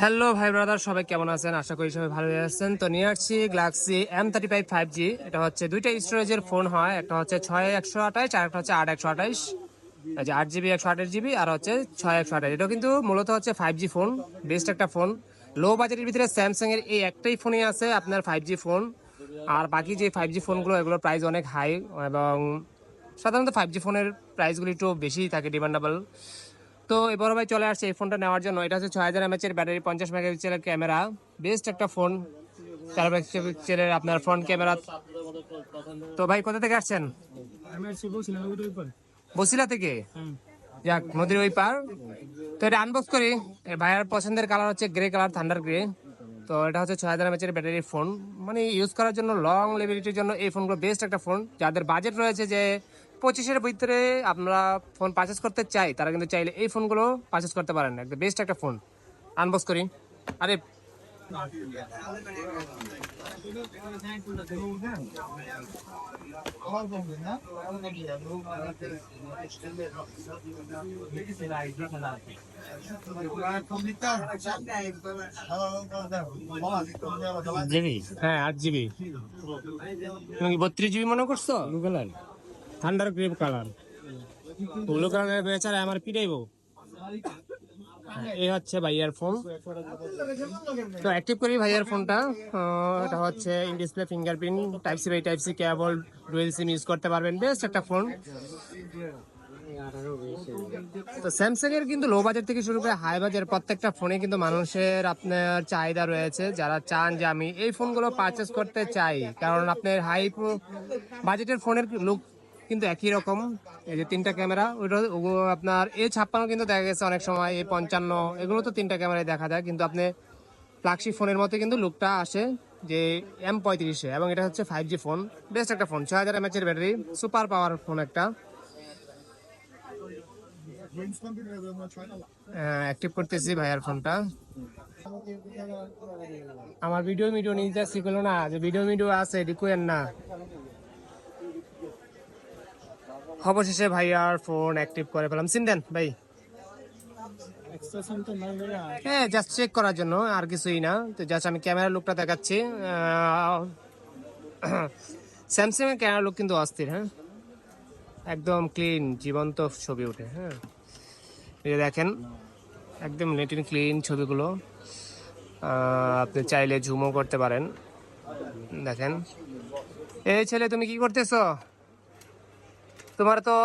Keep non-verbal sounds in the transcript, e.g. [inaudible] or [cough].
Hello ভাই brother সবাই কেমন আছেন? আশা করি সবাই ভালো আছেন। তো নিয়ে আসছি galaxy M thirty five five G এটা হচ্ছে দুইটা স্টোরেজের ফোন হয়। একটা হচ্ছে ছয় একশো আঠাশ, আর একটা হচ্ছে আট একশো আঠাশ। আট জিবি, একশো আঠাশ জিবি, আর হচ্ছে ছয় একশো আঠাশ। এটা কিন্তু মূলত হচ্ছে ফাইভ জি ফোন বেস্ট একটা ফোন লো বাজেটের ভিতরে স্যামসাং এর এই একটাই ফোনই আছে আপনার ফাইভ জি ফোন আর বাকি যে ফাইভ জি ফোনগুলো এগুলোর প্রাইস অনেক হাই এবং সাধারণত ফাইভ জি ফোনের প্রাইসগুলি একটু বেশি থাকে ডিমান্ডেবল তো এবার ভাই চলে আসছে এই ফোনটা নেওয়ার জন্য। এটা হচ্ছে ছয় হাজার এমএচ এর ব্যাটারি পঞ্চাশ মেগাপিক্সেলের ক্যামেরা। বেস্ট একটা ফোন। চার মেগাপিক্সেলের আপনার ফ্রন্ট ক্যামেরা তো ভাই কোথা থেকে আসছেন? বসিলা থেকে? যাক নদীর ওই পার। তো এটা আনবক্স করি। ভাইয়ার পছন্দের কালার হচ্ছে গ্রে কালার থান্ডার গ্রে তো এটা হচ্ছে ছয় হাজার এমএচের ব্যাটারি ফোন মানে ইউজ করার জন্য লং লেবিলিটির জন্য এই ফোনগুলো বেস্ট একটা ফোন যাদের বাজেট রয়েছে যে পঁচিশের ভিতরে আমরা ফোন পারচেস করতে চাই তারা কিন্তু চাইলে এই ফোনগুলো পারচেস করতে পারেন একদম বেস্ট একটা ফোন আনবক্স করি। আরে জিবি? হ্যাঁ আট জিবি। তুমি কি বত্রিশ জিবি মনে করছ? Colour thunder grey colour. Blue কালারের বেচারা আমার পিটাইবো এই হচ্ছে ভাইয়ার ফোন তো অ্যাক্টিভ করি ভাইয়ার ফোনটা এটা হচ্ছে in display fingerprint type C by type C cable dual sim use করতে পারবেন। বেস্ট একটা ফোন তো স্যামসাং এর কিন্তু লো বাজেট থেকে শুরু করে হাই বাজেট প্রত্যেকটা ফোনে কিন্তু মানুষের আপনার চাহিদা রয়েছে। যারা চান যে আমি এই ফোনগুলো পারচেস করতে চাই, কারণ আপনার হাই বাজেটের ফোনের লুক কিন্তু একই রকম। এই যে তিনটা ক্যামেরা, ওইটা আপনার এ ছাপ্পান্ন কিন্তু দেখা গেছে অনেক সময় এ পঞ্চান্ন, এগুলো তো তিনটা ক্যামেরায় দেখা যায়। কিন্তু আপনি ফ্ল্যাগশিপ ফোনের মতো কিন্তু লুকটা আসে যে এম পঁয়ত্রিশে এবং এটা হচ্ছে ফাইভ জি ফোন বেস্ট একটা ফোন ছয় হাজার এমএচের ব্যাটারি সুপার পাওয়ার ফোন একটা। অ্যাক্টিভ করতেছি ভাইয়ার ফোনটা আমার ভিডিও নিতে আসছি করল না যে ভিডিও মিডিও আছে এটি কোয়েন অবশেষে ভাইয়ার ফোন অ্যাক্টিভ করে পেলাম সিন দেন ভাই হ্যাঁ জাস্ট চেক করার জন্য আর কিছুই না। তো জাস্ট আমি ক্যামেরার লুকটা দেখাচ্ছি। স্যামসাং [clears throat] এর ক্যামেরা লুক কিন্তু অস্থির হ্যাঁ? একদম ক্লিন জীবন্ত ছবি ওঠে হ্যাঁ? এই দেখেন একদম নেট এন্ড ক্লিন ছবিগুলো। আপনি চাইলে ঝুমও করতে পারেন। দেখেন। এই ছেলে তুমি কি করতেছো? তোমার তো